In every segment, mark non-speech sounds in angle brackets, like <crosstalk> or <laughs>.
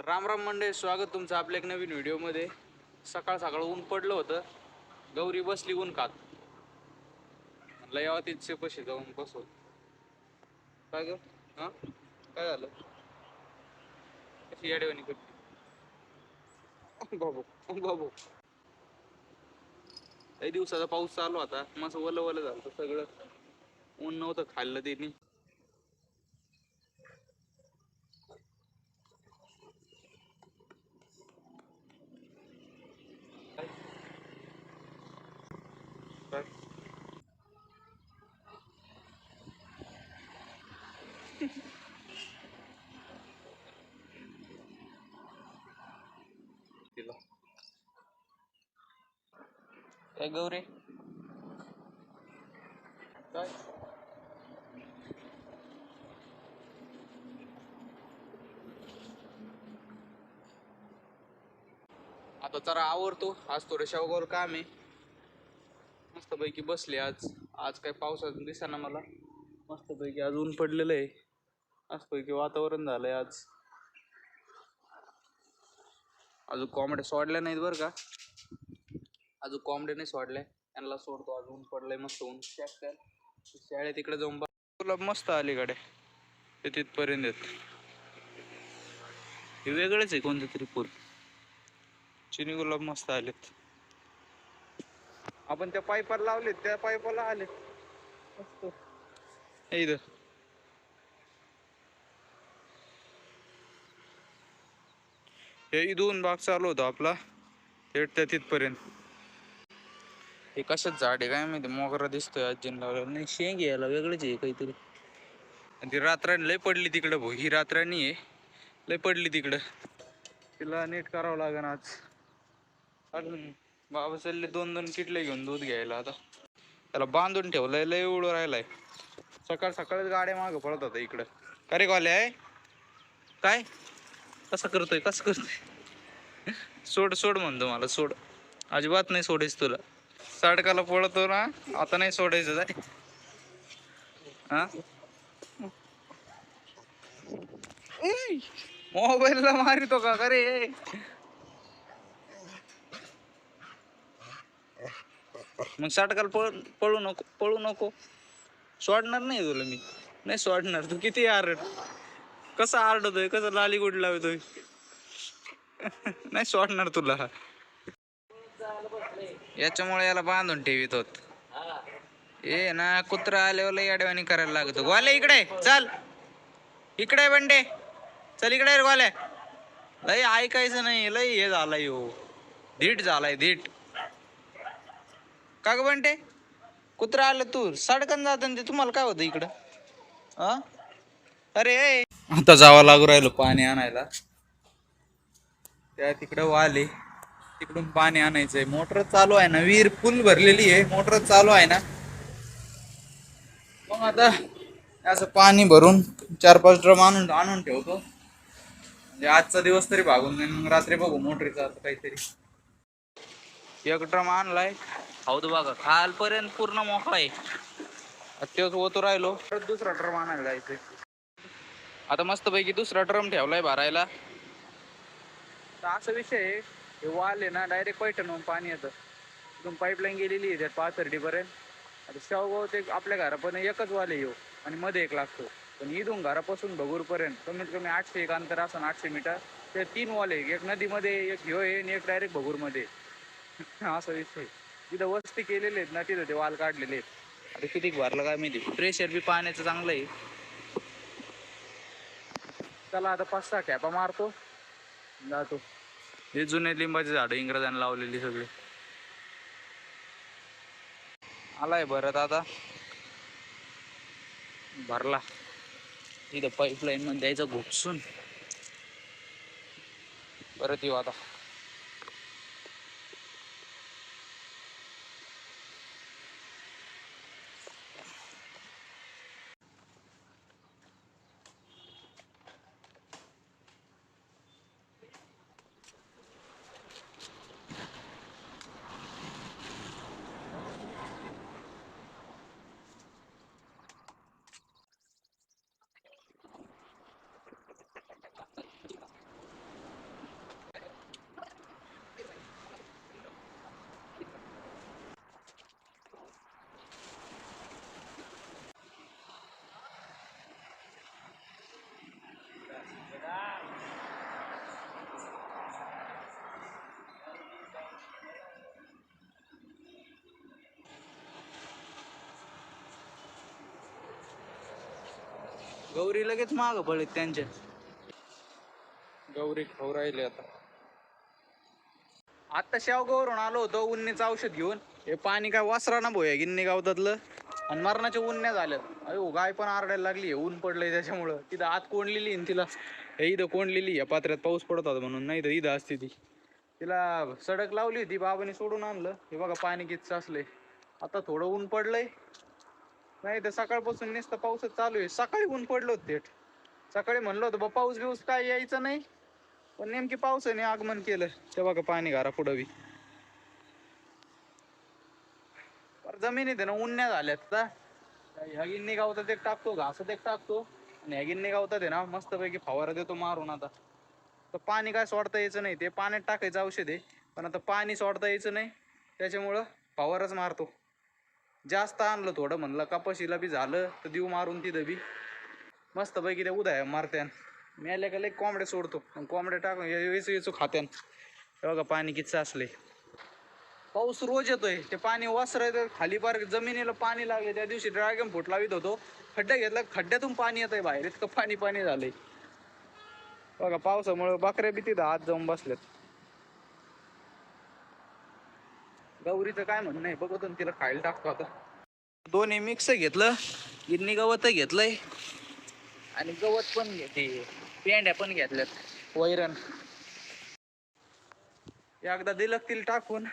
तर राम राम मंडळी स्वागत तुमचं आपल्या एक नवीन व्हिडिओमध्ये. सकाळ सकाळ ऊन पडलं होतं. गौरी बसली ऊन खात म्हणलं यावं तिथचे पशी जाऊन बसव. काय ग? काय झालं? कशी याडेवानी करते. बाबू बाबू. काही दिवसाचा पाऊस चालू होता. मस्त वलं वलं झालं सगळं. ऊन नव्हतं खाल्लं त्यांनी काय गौरे? काय? आता जरा आवरतो. आज थोडं शेवगावर काम आहे. मस्तपैकी बसले आज. आज काय पावसाचं दिसेना मला. मस्तपैकी आज ऊन पडलेलं आहे. मस्तपैकी वातावरण झालंय आज. अजून कोंबड्या सोडल्या नाहीत बरं का? अजून कोंबड्या नाही सोडल्या. त्यांना सोडतो आज ऊन पडलंय मस्त ऊन. शेकत्याल. शाळेत तिकडे जाऊन तुला मस्त अलीकडे. ते तिथपर्यंत येत. हे वेगळंच आहे कोणतं तरी पूर चिनी गुलाब मस्त आलेत. आपण त्या पाईपाला लावलेत त्या पाईपाला आले मस्त. हे इथं. हे इथून भाग चालू होता आपला. थेट त्या तिथपर्यंत. हे कशात झाड आहे काय माहिती? मोगरा दिसतोय आजीन. लावलेला नाही शेंग यायला वेगळंच आहे काहीतरी. आणि ती रात्राणी लय पडली तिकडं भाऊ. ही रात्राणी आहे. लय पडली तिकडं. तिला नीट करावं लागेल आज. अजून बाबा चालले दोन दोन किटले घेऊन दूध घ्यायला आता. त्याला बांधून ठेवलंय. लय उडू राहिलाय. सकाळ सकाळच गाड्या मागं पळत होता इकडं. का रे कॉले आहे? काय? कसं करतोय कसं करतोय? सोड सोड म्हणतो मला सोड. अजिबात नाही सोडायचं तुला. साडकाला पळतो ना आता नाही सोडायचं जाय. हा? मोबाईलला मारितो का अरे रे? मग साडकाला पळ पळू नको पळू नको. सोडणार नाही तुला मी. नाही सोडणार तू. किती आरड. कसं आरडतोय कसं लाली गुड लावतोय? नाही सोडणार तुला. याच्यामुळे याला बांधून ठेवित होत. ए ना कुत्रा आल्यावर लई अडवाणी करायला लागतो ग्वाले इकडे चल. इकडे बंडे. चल इकडे रे लई ऐकायचं नाही लय हे झालाय हो. धीट झालाय धीट. का ग बंटे कुत्रा आलं तू सडकन जात ते तुम्हाला काय होतं इकडं? हा अरे आता जावं लागू राहिलो पाणी आणायला. त्या तिकडं वाले तिकडून पाणी आणायचंय. मोटर चालू आहे ना विहीर फुल भरलेली आहे. मोटर चालू आहे ना. मग आता असं पाणी भरून चार पाच ड्रम आणून आणून ठेवतो. म्हणजे आजचा दिवस तरी भागून जाईल. मग रात्री बघू मोटरीचा आता काहीतरी. एक ड्रम आणलाय. हौद बघा खालपर्यंत पूर्ण मोकळा आहे. तेच ओतू राहिलो. परत दुसरा ड्रम आणायला जायचंय. आता मस्तपैकी दुसरा ड्रम ठेवलाय भरायला. तर असा विषय आहे हे वाल आहे ना डायरेक्ट पैठणहून पाणी येतं. तिथून पाईपलाईन गेलेली आहे त्यात पाथर्डीपर्यंत. आता शेवगाव ते आपल्या घरापर्यंत एकच वाल आहे ह्यो आणि मध्ये एक लागतो. पण इथून घरापासून भगूरपर्यंत कमीत कमी आठशे एक अंतर असं आठशे मीटर. ते तीन वाल आहे एक नदीमध्ये एक ह्यो आहे आणि एक डायरेक्ट भगूरमध्ये. <laughs> असा विषय तिथं वस्ती केलेले आहेत ना तिथं ते वाल काढलेले आहेत. आता किती भरलं काय माहिती? प्रेशर बी पाण्याचं चांगलं आहे. त्याला आता पाच सहा कॅपा मारतो. जातो. हे जुने लिंबाचे झाडं इंग्रजांनी लावलेली सगळी. आलाय भरत आता. भरला. तिथं पाईपलाईन मध्ये द्यायचं घुपसून परत येऊ आता. गौरी लगेच माग पडले त्यांच्या. गौरी खाऊ राहिले आता. आता शेवगावरून आलो होतो उन्नीचं औषध घेऊन. हे पाणी काय वासरा ना भोया गिन्नी गावतातलं. आणि मरणाच्या उन्न्या झाल्यात. अयो गाय पण आरडायला लागली ऊन पडलंय त्याच्यामुळं. तिथं आत कोंडलेली आहे तिला हे इथं कोंडलेली या पात्र्यात पाऊस पडत होता म्हणून. नाही तर इथं असते ती. तिला सडक लावली होती बाबाने सोडून आणलं. हे बघा पाणी किती असलंय आता थोडं ऊन पडलंय. नाही तर सकाळपासून नुसतं पाऊसच चालू आहे. सकाळी ऊन पडलं होतं थेट. सकाळी म्हणलं होतं बा पाऊस बिऊस काय यायचं नाही. पण नेमकी पावसाने आगमन केलं. ते बघा पाणी घरा पुढं बी. पर जमिनीत ना उन्ह्या झाल्यात आता ह्या गिन्नी गावतात एक टाकतो घास एक टाकतो. आणि ह्या गिन्नी गावतात ना ना मस्तपैकी फवारा देतो मारून आता. तर पाणी काय सोडता यायचं नाही. ते पाण्यात टाकायचं औषध आहे. पण आता पाणी सोडता यायचं नाही. त्याच्यामुळं फवारच मारतो. जास्त आणलं थोडं म्हणलं कपाशीला बी झालं तर देऊ मारून तिथं बी. मस्तपैकी ते उद्या मारत्यान. मेल्या का लई कोंबड्या सोडतो. मग कोंबड्या टाकून यायचो यायचो खात्यान. बघा पाणी किती साचले पाऊस रोज येतोय. ते पाणी वसरायचं खाली पार जमिनीला पाणी लागले त्या दिवशी ड्रॅगन फुटला लावित होतो. खड्डा घेतला खड्ड्यातून पाणी येतंय बाहेर. इतकं पाणी पाणी झालंय. बघा पावसामुळे बकऱ्या बी तिथं आत जाऊन बसल्यात. गौरीचं काय म्हणणं आहे? बघतो ना तिला खायला टाकतो आता. दोन्ही मिक्स घेतलं. गिन्नी गवत घेतलंय. आणि गवत पण घेते. पेंड्या पण घेतल्यात. वैरण. एकदा दिलं तिला टाकून?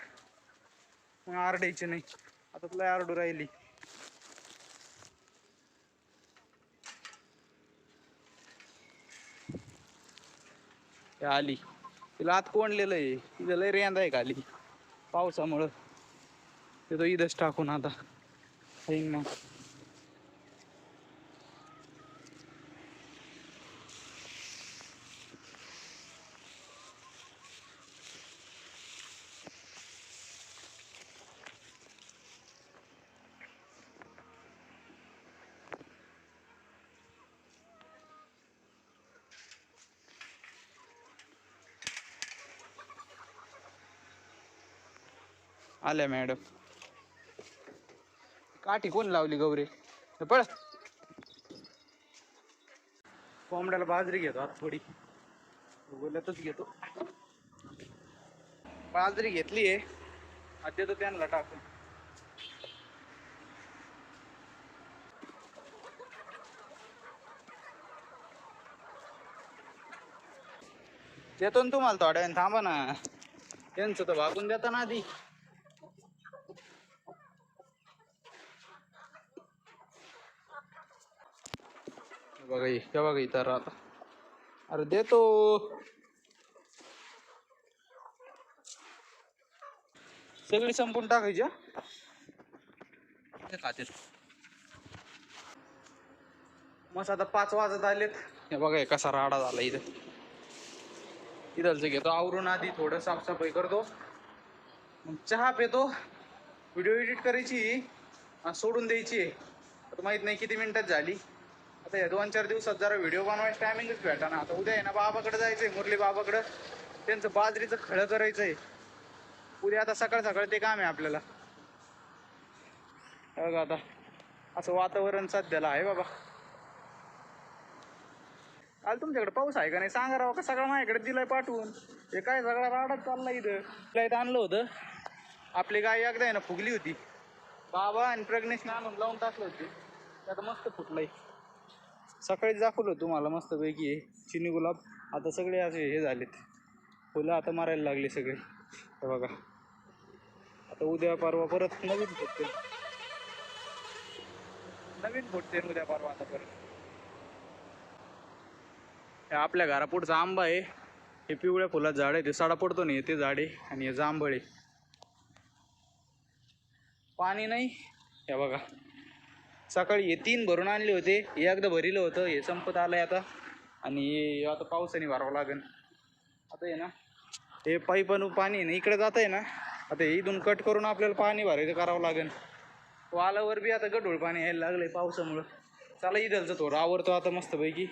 मग आरडायची नाही. आता तुला आरडू राहिली. आली. तिला आत कोंडलेलं आहे. तिथं लय रेंदा आहे खाली. पावसामुळं. तिथं इथंच टाकून आता. मग. आल्या मॅडम. काठी कोण लावली गौरी? पळ. कोंबड्याला बाजरी घेतो आता थोडी. गोल्यातच घेतो. बाजरी घेतली आहे. आता देतो त्यांना टाकून. देतो ना तुम्हाला थोड्या वेळाने थांबा ना. त्यांचं तर भागून देता ना आधी. बघा हे बघा इथं आता अरे देतो. सगळी संपून टाकायची हा? ते मस्त आता पाच वाजत आलेत. हे बघा कसा राडा झाला इथं. इथलचं घेतो. आवरून आधी थोडं साफसफाई करतो. मग चहा पितो. व्हिडिओ एडिट करायची सोडून द्यायची. आता माहीत नाही किती मिनिटात झाली. आता या दोन चार दिवसात जरा व्हिडिओ बनवायचं टायमिंगच भेटा ना. आता उद्या आहे ना बाबाकडे जायचंय मुरली बाबाकडं. त्यांचं बाजरीचं खळं करायचंय. उद्या आता सकाळ सकाळ ते काम आहे आपल्याला. हे आता असं वातावरण सध्याला आहे बाबा. काल तुमच्याकडे पाऊस आहे का नाही? सांगा राव का सगळं माझ्याकडे दिलाय पाठवून? हे काय सगळा राडत चालला इथं. तुला इथं आणलं होतं. आपली गाय एकदा आहे ना फुगली होती. बाबा आणि प्रज्ञेशने आणून लावून टाकलं होती. आता मस्त फुटलंय. सकाळीच दाखवलं होतं तुम्हाला मस्तपैकी आहे चिनी गुलाब. आता सगळे असे हे झालेत. फुलं आता मारायला लागले सगळे. हे बघा. आता उद्या परवा परत नवीन फुटते नवीन फुटते उद्या परवा आता परत. आपल्या घरापुढचा आंबा आहे. हे पिवळ्या फुलात झाड आहे. ते साडा पडतो नाही ते झाड आहे आणि हे जांभळ आहे. पाणी नाही. हे बघा. सकाळी हे तीन भरून आणले होते हे एकदा भरिलं होतं हे संपत आलं आहे आता. आणि हे आता पावसाने भरावं लागेल. आता आहे ना हे पाईपानं पाणी आहे ना इकडे जात आहे ना आता हे इथून कट करून आपल्याला पाणी भरायचं करावं लागेल. वालावर बी आता गढूळ पाणी यायला लागलं आहे पावसामुळं. चला इथलचं थोडं आवडतो आता मस्तपैकी.